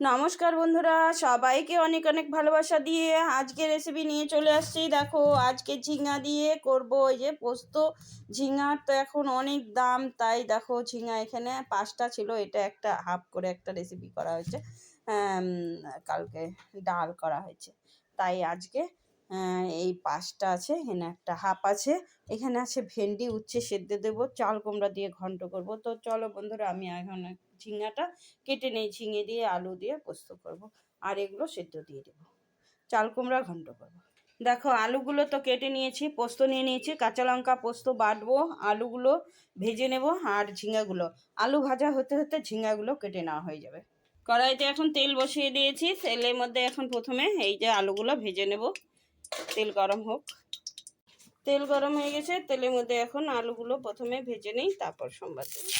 নমস্কার বন্ধুরা, সবাইকে অনেক অনেক ভালোবাসা দিয়ে আজকে রেসিপি নিয়ে চলে আসছি। দেখো, আজকে ঝিঙা দিয়ে করব ওই যে পোস্ত। ঝিঙার তো এখন অনেক দাম, তাই দেখো ঝিঙা এখানে পাঁচটা ছিল, এটা একটা হাফ করে একটা রেসিপি করা হয়েছে। কালকে ডাল করা হয়েছে। তাই আজকে এই পাঁচটা আছে, এখানে একটা হাফ আছে। এখানে আছে ভেন্ডি, উচ্ছে সেদ্ধ দেবো, চাল কুমড়া দিয়ে ঘন্ট করব। তো চলো বন্ধুরা, আমি এখন ঝিঙাটা কেটে নেই, ঝিঙে দিয়ে, আলু দিয়ে পোস্ত করব। আর এগুলো সেদ্ধ দিয়ে দেবো। চাল কুমড়া ঘন্ট করব। দেখো, আলুগুলো তো কেটে নিয়েছি, পোস্ত নিয়ে নিয়েছি, কাঁচা লঙ্কা পোস্ত বাটবো, আলুগুলো ভেজে নেব আর ঝিঙাগুলো। আলু ভাজা হতে হতে ঝিঙাগুলো কেটে নেওয়া হয়ে যাবে। কড়াইতে এখন তেল বসিয়ে দিয়েছি। তেলের মধ্যে এখন প্রথমে এই যে আলুগুলো ভেজে নেব। তেল গরম হোক। তেল গরম হয়ে গেছে। তেলের মধ্যে এখন আলুগুলো প্রথমে ভেজে নিই, তারপর সোমবার দেবো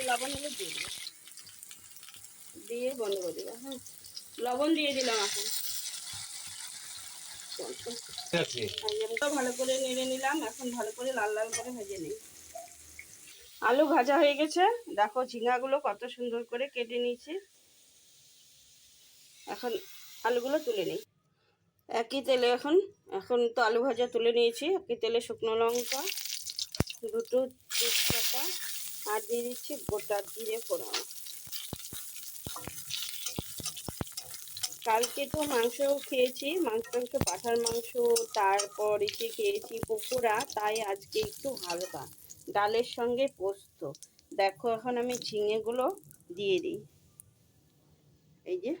একটু লবণ হলে দিয়ে দেবো দিয়ে বন্ধ করে দেবো হ্যাঁ। লবণ দিয়ে দিলাম এখন। আছে ভালো করে নেড়ে নিলাম এখন ভালো করে লাল লাল করে ভেজে নিই। আলু ভাজা হয়ে গেছে। দেখো ঝিঙাগুলো কত সুন্দর করে কেটে নিয়েছি। এখন আলুগুলো তুলে নিই। একই তেলে এখন এখন তো আলু ভাজা তুলে নিয়েছি। একই তেলে শুকনো লঙ্কা দুটো তেজপাতা আর দিয়ে দিচ্ছি গোটা জিরে ফোড়ন। কালকে তো মাংস খেয়েছি, মাংস টাংস পাঠার মাংস, তারপর এসে খেয়েছি পকোড়া, তাই আজকে একটু হালকা। ডালের সঙ্গে পোস্ত। দেখো এখন আমি ঝিঙেগুলো দিয়ে দিই। এই যে।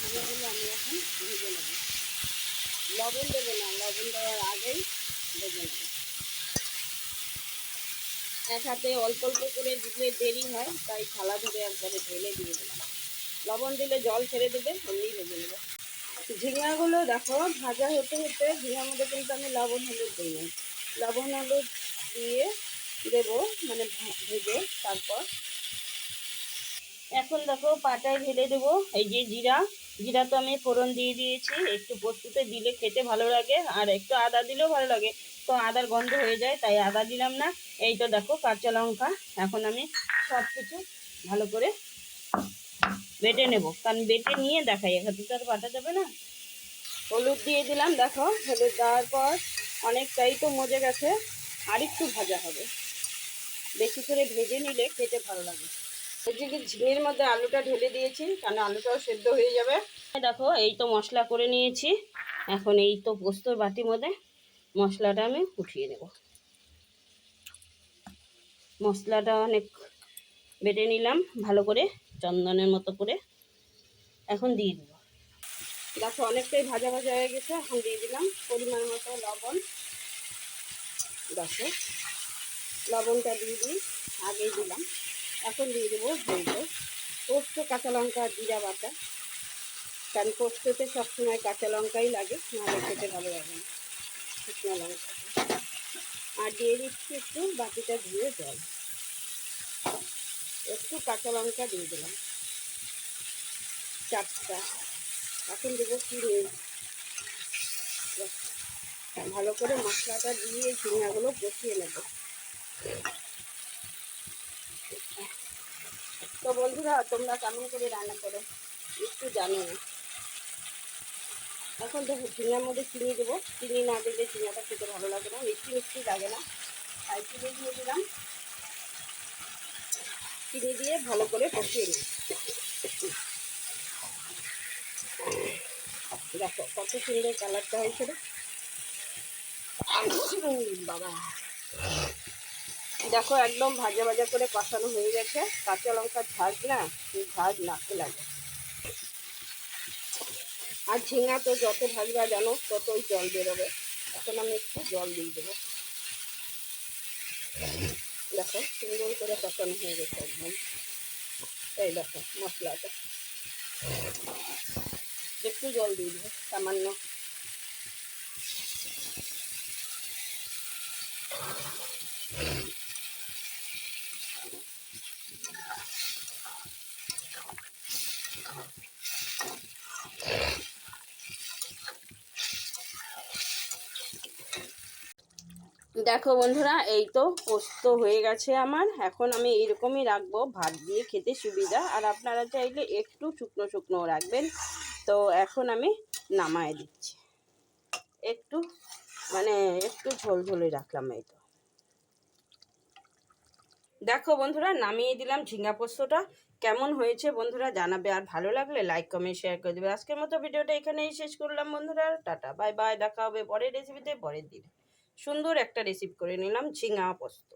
ঝিঙেগুলো আমি এখন ভেজে নেব। লবণ দেবো না, লবণ দেওয়ার আগেই ভেজে নেব। এক হাতে অল্প অল্প করে দিলে দেরি হয়, তাই থালা ধরে একবারে ঢেলে দিয়ে দিলাম। লবণ দিলে জল ছেড়ে দেবে এমনি ভেজে নেবে। ঝিঙাগুলো দেখো, ভাজা হতে হতে ঝিঙার মধ্যে কিন্তু আমি লবণ, হলুদ দিই না লবণ, হলুদ দিয়ে দেবো মানে ভেজে তারপর। এখন দেখো পাটায় ঢেলে দেবো, এই যে জিরা। জিরা তো আমি ফোড়ন দিয়ে দিয়েছি, একটু পোস্ততে দিলে খেতে ভালো লাগে, আর একটু আদা দিলেও ভালো লাগে। তো আদার গন্ধ হয়ে যায়, তাই আদা দিলাম না। এই তো দেখো কাঁচা লঙ্কা, এখন আমি সব কিছু ভালো করে বেটে নেব। কারণ বেটে নিয়ে দেখাই এখানে তো আর বাটা যাবে না। হলুদ দিয়ে দিলাম, দেখো, হলুদ দেওয়ার পর অনেকটাই তো মজে গেছে আর একটু ভাজা হবে। বেশি করে ভেজে নিলে খেতে ভালো লাগে। এদিকে ঝিঙের মধ্যে আলুটা ঢেলে দিয়েছি কারণ আলুটাও সেদ্ধ হয়ে যাবে। দেখো, এই তো মশলা করে নিয়েছি। এখন এই তো পোস্তর বাটির মধ্যে মশলাটা আমি উঠিয়ে নেব। মশলাটা অনেক বেটে নিলাম, ভালো করে চন্দনের মতো করে। এখন দিয়ে দেবো। দেখো অনেকটাই ভাজা ভাজা হয়ে গেছে, এখন দিয়ে দিলাম পরিমাণ মতো লবণ। দেখো, লবণটা দিয়ে দিই, আগেই দিলাম। এখন দিয়ে দেবো হলুদ পোস্ত, কাঁচা লঙ্কা, জিরা বাটা। কারণ পোস্ততে সবসময় কাঁচা লঙ্কাই লাগে, নাহলে খেতে ভালো লাগে না। শুকনো লঙ্কা আর দিয়ে দিচ্ছি একটু বাটিটা ধুয়ে জল। একটু কাঁচা লঙ্কা দিয়ে দিলাম। চারটা। এখন দেবো চিনি। ভালো করে মশলাটা দিয়ে ঝিঙাগুলো কষিয়ে নেব। তো বন্ধুরা, তোমরা কেমন করে রান্না করো একটু জানো না এখন দেখো ঝিঙার মধ্যে চিনি দেবো। চিনি না দিলে ঝিঙাটা খেতে ভালো লাগে না, মিষ্টি মিষ্টি লাগে না। তাই চিনি দিয়ে দিলাম। চিনি দিয়ে ভালো করে কষিয়ে নিই। দেখো, কত সুন্দর কালারটা হয়েছিল বাবা। দেখো, একদম ভাজা ভাজা করে কষানো হয়ে গেছে। কাঁচা লঙ্কার ঝাঁজ না ঝাঁজ নাকে লাগে। আর ঝিঙা তো যত ভাজবা জানো, ততই জল বেরোবে। এখন আমি একটু জল দিয়ে দেবো। দেখো, সুন্দর করে কষানো হয়ে গেছে একদম। এই দেখো, মশলাটা। একটু জল দিয়ে দেবো, সামান্য। দেখো বন্ধুরা, এই তো পোস্ত হয়ে গেছে আমার। এখন আমি এইরকমই রাখব, ভাত দিয়ে খেতে সুবিধা। আর আপনারা চাইলে একটু শুকনো শুকনো রাখবেন। তো এখন আমি নামায় দিচ্ছি। একটু মানে একটু ঝোল ঝোলে রাখলাম এই তো। দেখো বন্ধুরা, নামিয়ে দিলাম ঝিঙ্গা পোস্তটা। কেমন হয়েছে বন্ধুরা জানাবে। আর ভালো লাগলে লাইক কমেন্ট শেয়ার করে দেবে। আজকের মতো ভিডিওটা এখানেই শেষ করলাম বন্ধুরা। টাটা বাই বাই দেখা হবে পরের রেসিপিতে পরের দিন। সুন্দর একটা রেসিপি করে নিলাম ঝিঙা পোস্ত।